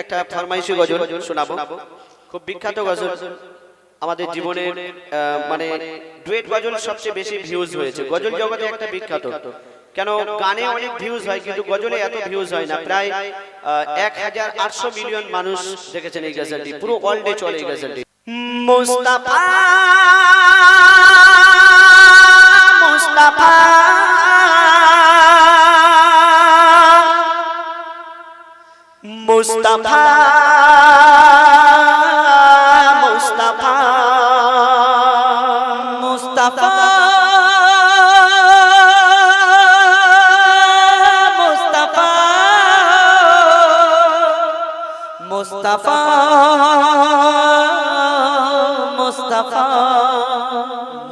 একটা ফরমাইশি গজল শোনাবো। খুব বিখ্যাত গজল। আমাদের জীবনের মানে ডুয়েট গজল সবচেয়ে বেশি ভিউজ হয়েছে। গজল জগতে একটা বিখ্যাত। কেন গানে অনেক ভিউজ হয় কিন্তু গজলে এত ভিউজ হয় না। প্রায় এক হাজার আটশো মিলিয়ন মানুষ দেখেছেন এই গজলটি। পুরো ওয়ার্ল্ডে চলে এই গজলটি। মুস্তাফা মুস্তাফা মুস্তাফা! মুস্তাফা।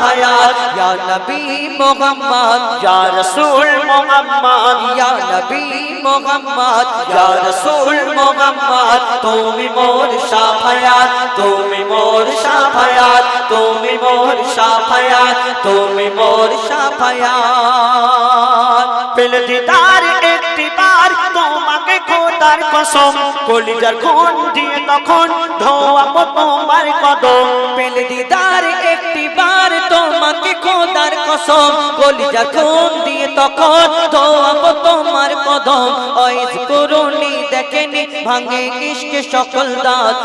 हयात या नबी मोहम्मद या रसूल मोहम्मद या नबी मोहम्मद या रसूल मोहम्मद তুমি মোর সাফায়াত তুমি মোর সাফায়াত তুমি মোর সাফায়াত তুমি মোর সাফায়াত পেলে দিদার একটি বার তোমাকে খোদার কসম, কলিজার খুন দিয়ে তখন কদম। পেলে দিদার, একটি বার তোমাকে খোদার কসম। কলিজা খুন দিয়ে তখন কদম। দেখেনি, ভাঙে ইশকে সকল দাঁত।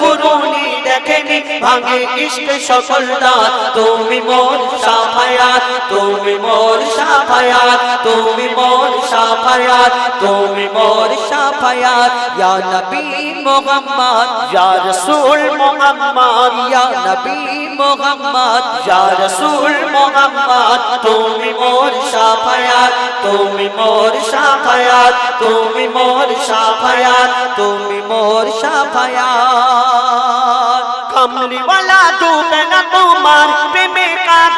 করুনি দেখেনি, ভাঙে সকল দাঁত। তুমি মোর সাফায়াত, তুমি মোর সাফায়াত, তুমি মোর সাফায়াত। তুমি মোর সাফায়াত ইয়া নবী মুহাম্মদ ইয়া রাসূল মুহাম্মদ ইয়া নবী মুহাম্মদ ইয়া রাসূল মুহাম্মদ তুমি মোর সাফায়াত তুমি মোর সাফায়াত তুমি মোর সাফায়াত তুমি মোর সাফায়াত কামলিওয়ালা তুমি না তোমার প্রেমে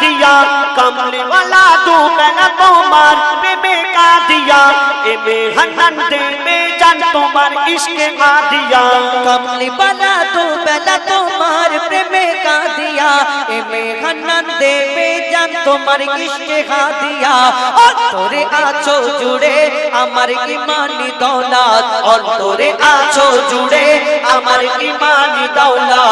दिया, कमली वाला तू पहला तुम्हार पे बेका दिया, ए में हनन दिल में जान तुम्हार इश्क आ दिया। कमली वाला तू पहला तुम्हार पे बेका दिया, ए में हनन दे में जान तुम्हार इश्क का दिया। और तोरे आछो जुड़े अमर की मानी আমার ইমানি দৌলত অন্তরে जुड़े अमर की मानी दौलत।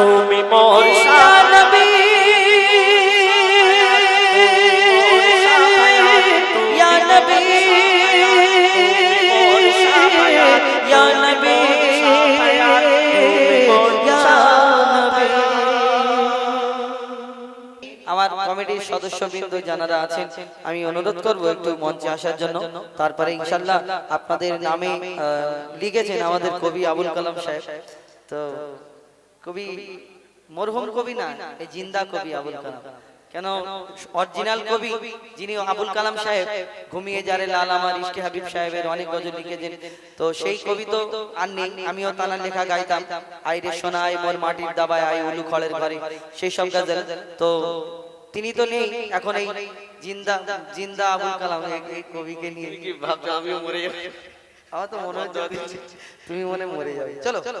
তুমি মোর ইয়া ইয়া নবী ইয়া নবী। আমার কমিটির আছেন, আমি অনুরোধ করব একটু মঞ্চে আসার জন্য। তারপরে ইনশাল্লাহ আপনাদের নামে লিখেছেন আমাদের কবি আবুল কালাম সাহেব। তো কবি মরহুম কবি না এই জিন্দা কবি আবুল কালাম। কেন অরিজিনাল কবি যিনি আবুল কালাম সাহেব ঘুমিয়ে যারে লাল আমার ইশকে হাবিব সাহেবের অনেক গজল লিখেছেন। তো সেই কবি তো আর নেই আমিও তানার লেখা গাইতাম। আইরে সোনায় মোর মাটির দাবায় আই উলু খড়ের ঘরে। সেই সব গজল। তো তিনি তো নেই এখন এই জিন্দা জিন্দা আবুল কালাম এই- কবিকে নিয়ে। ভাবছ আমিও মরে যাব? আমার তো মনে হচ্ছে তুমি মনে মরে যাবে চলো চলো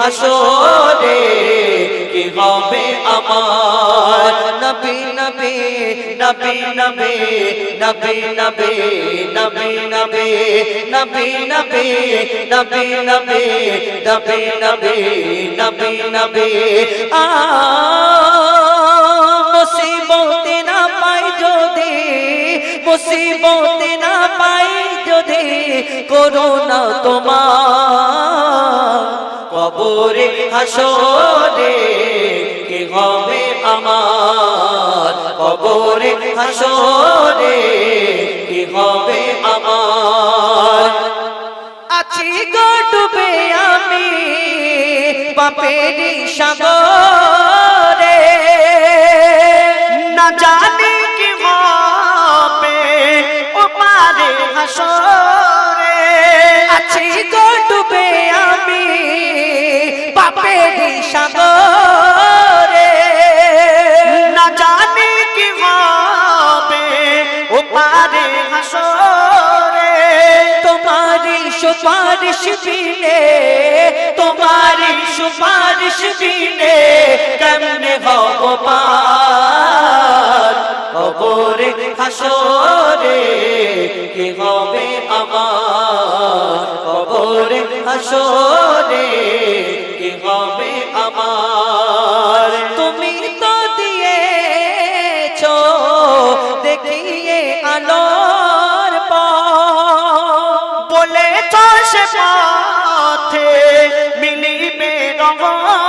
হাসরে কি হবে আমার নবী নবী নবী নবী নবী নবী নবী নবী নবী নবী নবী নবী নবী নবী নবী নবী আ মুসিবতে না পাই যদি মুসিবতে যদি করোনা তোমার। কবরে, হাসরে কি হবে আমার? কবরে, হাসরে কি হবে আমার? আছি গো আমি বাপেরি সাগরে। না জানি ও হাসরে। আছি গো ডুবে আমি বাপেরি সাগরে। না জানি কি হবে ও পারে হাসরে। তোমারি সুপারিশ বিনে তোমারি সুপারিশ বিনে কেমনে হব পার? কবরে হাসরে, কি হবে আমার? কবরে হাসরে, কি হবে আমার? তুমি তো দিয়েছ, দেখিয়ে পথ। বলে সে পথে মিলিবে রহমত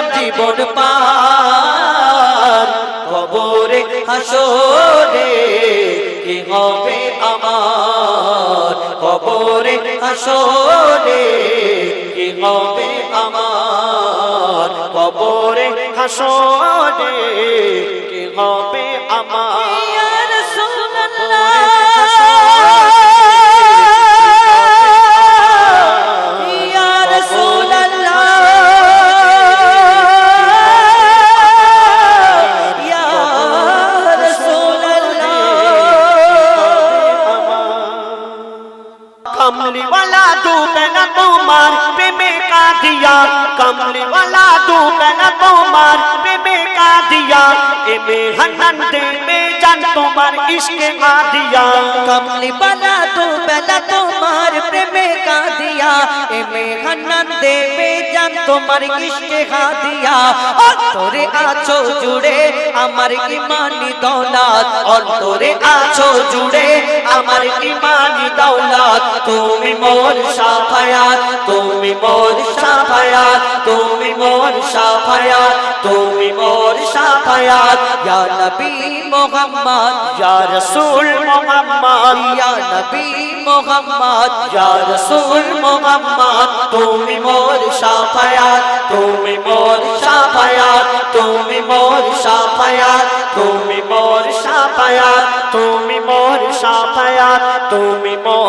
করলাম জীবন পার। কবরে হাসরে কি হবে আমার? কবরে হাসরে কি হবে আমার? কবরে হাসরে কি হবে আমার? कमरे वाला तू कहना तो मार पे का दिया। ए मेहनन दे मे जान तो मार इश्क आ दिया। कमरे वाला तू पहला मार पे का दिया। ए मेहनन दे मे जान तो मार इश्क आ दिया। और तोरे आछो जुड़े জুড়ে की मानी दौलत। और तोरे आछो जुड़े আমার ইমানি দৌলত। তুমি মোর সাফায়াত, তুমি মোর সাফায়াত, তুমি মোর সাফায়া তুমি মোর সাফায়াত। ইয়া নবী মোহাম্মদ, ইয়া রাসূল মোহাম্মদ, ইয়া নবী মোহাম্মদ, ইয়া রাসূল মোহাম্মদ। তুমি মোর সাফায়াত, তুমি মোর সাফায়াত, তুমি মোর সাফায়াত, তুমি মোর তুমি মন